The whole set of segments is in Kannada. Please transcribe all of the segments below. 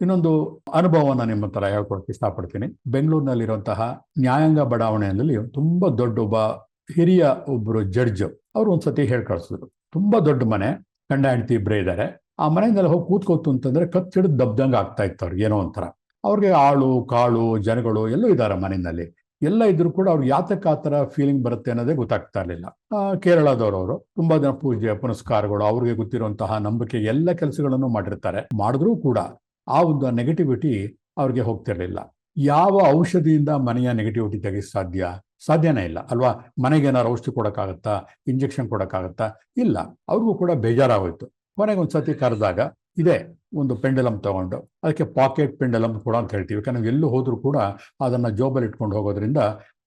ಇನ್ನೊಂದು ಅನುಭವನ ನಿಮ್ಮ ಹತ್ರ ಹೇಳ್ಕೊಳಕ್ಕೆ ಇಷ್ಟಪಡ್ತೀನಿ. ಬೆಂಗಳೂರಿನಲ್ಲಿರುವಂತಹ ನ್ಯಾಯಾಂಗ ಬಡಾವಣೆಯಲ್ಲಿ ತುಂಬಾ ದೊಡ್ಡ ಒಬ್ಬ ಹಿರಿಯ ಒಬ್ಬರು ಜಡ್ಜ್ ಅವರು ಒಂದ್ಸತಿ ಹೇಳಿ ಕಳಿಸಿದ್ರು. ತುಂಬಾ ದೊಡ್ಡ ಮನೆ, ಗಂಡ, ಹೆಂಡತಿ ಇಬ್ಬರೇ ಇದ್ದಾರೆ ಆ ಮನೆಯಿಂದ ಹೋಗಿ ಕೂತ್ಕೋತು ಅಂತಂದ್ರೆ ಕತ್ತಿಡಿದು ದಬ್ದಂಗ ಆಗ್ತಾ ಇತ್ತು ಅವ್ರಿಗೆ ಏನೋ ಒಂಥರ. ಅವ್ರಿಗೆ ಆಳು, ಕಾಳು, ಜನಗಳು ಎಲ್ಲೂ ಇದ್ದಾರೆ ಮನೆಯಲ್ಲಿ ಎಲ್ಲ ಇದ್ರು ಕೂಡ ಅವ್ರಿಗೆ ಯಾತಕ್ಕೆ ಆ ಥರ ಫೀಲಿಂಗ್ ಬರುತ್ತೆ ಅನ್ನೋದೇ ಗೊತ್ತಾಗ್ತಾ ಇರಲಿಲ್ಲ. ಕೇರಳದವರು ಅವರು ತುಂಬಾ ಜನ ಪೂಜೆ, ಪುನಸ್ಕಾರಗಳು, ಅವ್ರಿಗೆ ಗೊತ್ತಿರುವಂತಹ ನಂಬಿಕೆ ಎಲ್ಲ ಕೆಲಸಗಳನ್ನು ಮಾಡಿರ್ತಾರೆ. ಮಾಡಿದ್ರೂ ಕೂಡ ಆ ಒಂದು ನೆಗೆಟಿವಿಟಿ ಅವ್ರಿಗೆ ಹೋಗ್ತಿರ್ಲಿಲ್ಲ. ಯಾವ ಔಷಧಿಯಿಂದ ಮನೆಯ ನೆಗೆಟಿವಿಟಿ ತೆಗಿಸ್ ಸಾಧ್ಯ? ಸಾಧ್ಯನೇ ಇಲ್ಲ. ಅಲ್ವಾ? ಮನೆಗೆ ಏನಾದ್ರು ಔಷಧಿ ಕೊಡೋಕ್ಕಾಗತ್ತಾ? ಇಂಜೆಕ್ಷನ್ ಕೊಡೋಕ್ಕಾಗತ್ತಾ? ಇಲ್ಲ. ಅವ್ರಿಗೂ ಕೂಡ ಬೇಜಾರಾಗೋಯ್ತು. ಮನೆಗೆ ಒಂದು ಸತಿ ಕರೆದಾಗ ಇದೆ ಒಂದು ಪೆಂಡಲಮ್ ತಗೊಂಡು, ಅದಕ್ಕೆ ಪಾಕೆಟ್ ಪೆಂಡಲಮ್ ಕೂಡ ಅಂತ ಹೇಳ್ತೀವಿ. ಯಾಕಂದ್ರೆ ಎಲ್ಲೂ ಹೋದರೂ ಕೂಡ ಅದನ್ನ ಜೋಬಲ್ಲಿ ಇಟ್ಕೊಂಡು ಹೋಗೋದ್ರಿಂದ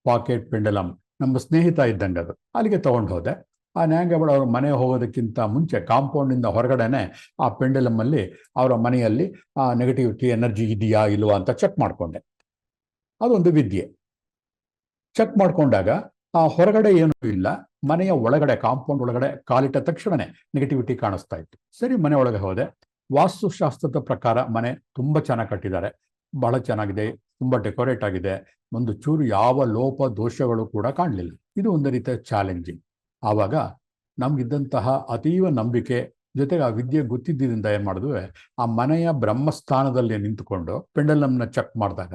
ಪಾಕೆಟ್ ಪೆಂಡಲಮ್ ನಮ್ಮ ಸ್ನೇಹಿತ ಇದ್ದಂಗೆ ಅದು, ಅಲ್ಲಿಗೆ ತಗೊಂಡು ಹೋದೆ. ಆ ನ್ಯಾಯಬಡ ಅವ್ರ ಮನೆ ಹೋಗೋದಕ್ಕಿಂತ ಮುಂಚೆ ಕಾಂಪೌಂಡಿಂದ ಹೊರಗಡೆನೆ ಆ ಪೆಂಡಲಮ್ಮಲ್ಲಿ ಅವರ ಮನೆಯಲ್ಲಿ ಆ ನೆಗೆಟಿವಿಟಿ ಎನರ್ಜಿ ಇದೆಯಾ ಇಲ್ವಾ ಅಂತ ಚೆಕ್ ಮಾಡಿಕೊಂಡೆ. ಅದೊಂದು ವಿದ್ಯೆ. ಚೆಕ್ ಮಾಡ್ಕೊಂಡಾಗ ಆ ಹೊರಗಡೆ ಏನೂ ಇಲ್ಲ, ಮನೆಯ ಒಳಗಡೆ, ಕಾಂಪೌಂಡ್ ಒಳಗಡೆ ಕಾಲಿಟ್ಟ ತಕ್ಷಣನೇ ನೆಗೆಟಿವಿಟಿ ಕಾಣಿಸ್ತಾ ಇತ್ತು. ಸರಿ, ಮನೆ ಒಳಗೆ ಹೋದೆ. ವಾಸ್ತುಶಾಸ್ತ್ರದ ಪ್ರಕಾರ ಮನೆ ತುಂಬಾ ಚೆನ್ನಾಗಿ ಕಟ್ಟಿದ್ದಾರೆ. ಬಹಳ ಚೆನ್ನಾಗಿದೆ, ತುಂಬಾ ಡೆಕೋರೇಟ್ ಆಗಿದೆ. ಒಂದು ಚೂರು ಯಾವ ಲೋಪ ದೋಷಗಳು ಕೂಡ ಕಾಣಲಿಲ್ಲ. ಇದು ಒಂದು ರೀತಿಯ ಚಾಲೆಂಜಿಂಗ್ ಆವಾಗ ನಮಗಿದ್ದಂತಹ ಅತೀವ ನಂಬಿಕೆ ಜೊತೆಗೆ ಆ ವಿದ್ಯೆ ಗೊತ್ತಿದ್ದರಿಂದ ಏನು ಮಾಡಿದ್ವಿ, ಆ ಮನೆಯ ಬ್ರಹ್ಮಸ್ಥಾನದಲ್ಲಿ ನಿಂತುಕೊಂಡು ಪೆಂಡಲಮ್ನ ಚೆಕ್ ಮಾಡಿದಾಗ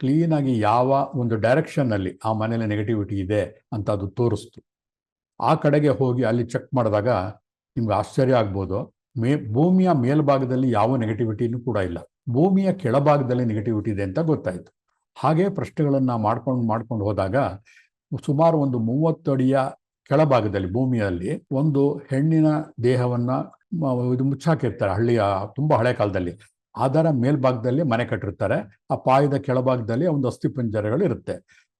ಕ್ಲೀನಾಗಿ ಯಾವ ಒಂದು ಡೈರೆಕ್ಷನ್ನಲ್ಲಿ ಆ ಮನೇಲಿ ನೆಗೆಟಿವಿಟಿ ಇದೆ ಅಂತ ಅದು ತೋರಿಸ್ತು. ಆ ಕಡೆಗೆ ಹೋಗಿ ಅಲ್ಲಿ ಚೆಕ್ ಮಾಡಿದಾಗ ನಿಮ್ಗೆ ಆಶ್ಚರ್ಯ ಆಗ್ಬೋದು, ಮೇ, ಭೂಮಿಯ ಮೇಲ್ಭಾಗದಲ್ಲಿ ಯಾವ ನೆಗೆಟಿವಿಟಿನೂ ಕೂಡ ಇಲ್ಲ. ಭೂಮಿಯ ಕೆಳಭಾಗದಲ್ಲಿ ನೆಗೆಟಿವಿಟಿ ಇದೆ ಅಂತ ಗೊತ್ತಾಯಿತು. ಹಾಗೆ ಪ್ರಶ್ನೆಗಳನ್ನು ಮಾಡ್ಕೊಂಡು ಮಾಡ್ಕೊಂಡು ಹೋದಾಗ ಸುಮಾರು ಒಂದು ಮೂವತ್ತು ಅಡಿಯ ಕೆಳಭಾಗದಲ್ಲಿ ಭೂಮಿಯಲ್ಲಿ ಒಂದು ಹೆಣ್ಣಿನ ದೇಹವನ್ನ ಇದು ಮುಚ್ಚಾಕಿರ್ತಾರೆ, ಹಳ್ಳಿಯ ತುಂಬಾ ಹಳೆ ಕಾಲದಲ್ಲಿ. ಅದರ ಮೇಲ್ಭಾಗದಲ್ಲಿ ಮನೆ ಕಟ್ಟಿರ್ತಾರೆ, ಆ ಪಾಯದ ಕೆಳಭಾಗದಲ್ಲಿ ಒಂದು ಅಸ್ಥಿಪಂಜರಗಳು ಇರುತ್ತೆ.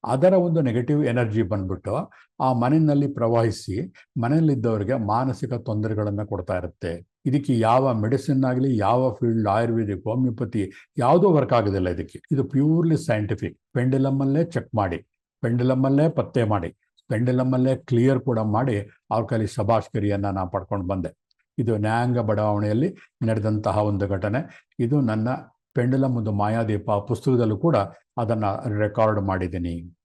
ಅದರ ಒಂದು ನೆಗೆಟಿವ್ ಎನರ್ಜಿ ಬಂದ್ಬಿಟ್ಟು ಆ ಮನೆಯಲ್ಲಿ ಪ್ರವಹಿಸಿ ಮನೆಯಲ್ಲಿದ್ದವರಿಗೆ ಮಾನಸಿಕ ತೊಂದರೆಗಳನ್ನ ಕೊಡ್ತಾ ಇರುತ್ತೆ. ಇದಕ್ಕೆ ಯಾವ ಮೆಡಿಸಿನ್ ಆಗಲಿ, ಯಾವ ಫೀಲ್ಡ್ ಆಯುರ್ವೇದಿಕ್ ಹೋಮಿಯೋಪತಿ ಯಾವುದೂ ವರ್ಕ್ ಆಗೋದಿಲ್ಲ ಇದಕ್ಕೆ. ಇದು ಪ್ಯೂರ್ಲಿ ಸೈಂಟಿಫಿಕ್ ಪೆಂಡಿಲಮ್ಮಲ್ಲೇ ಚೆಕ್ ಮಾಡಿ ಪೆಂಡಿಲಮ್ಮಲ್ಲೇ ಪತ್ತೆ ಮಾಡಿ. ಪೆಂಡಲಮ್ ಅಲ್ಲೇ ಕ್ಲಿಯರ್ ಕೂಡ ಮಾಡಿ ಅವ್ರ ಕೈಲಿ ಶಬಾಷ್ಕರಿಯನ್ನ ನಾನು ಪಡ್ಕೊಂಡು ಬಂದೆ. ಇದು ನ್ಯಾಯಾಂಗ ಬಡಾವಣೆಯಲ್ಲಿ ನಡೆದಂತಹ ಒಂದು ಘಟನೆ. ಇದು ನನ್ನ ಪೆಂಡಲಮ್ ಮಾಯಾದೀಪ ಪುಸ್ತಕದಲ್ಲೂ ಕೂಡ ಅದನ್ನು ರೆಕಾರ್ಡ್ ಮಾಡಿದ್ದೀನಿ.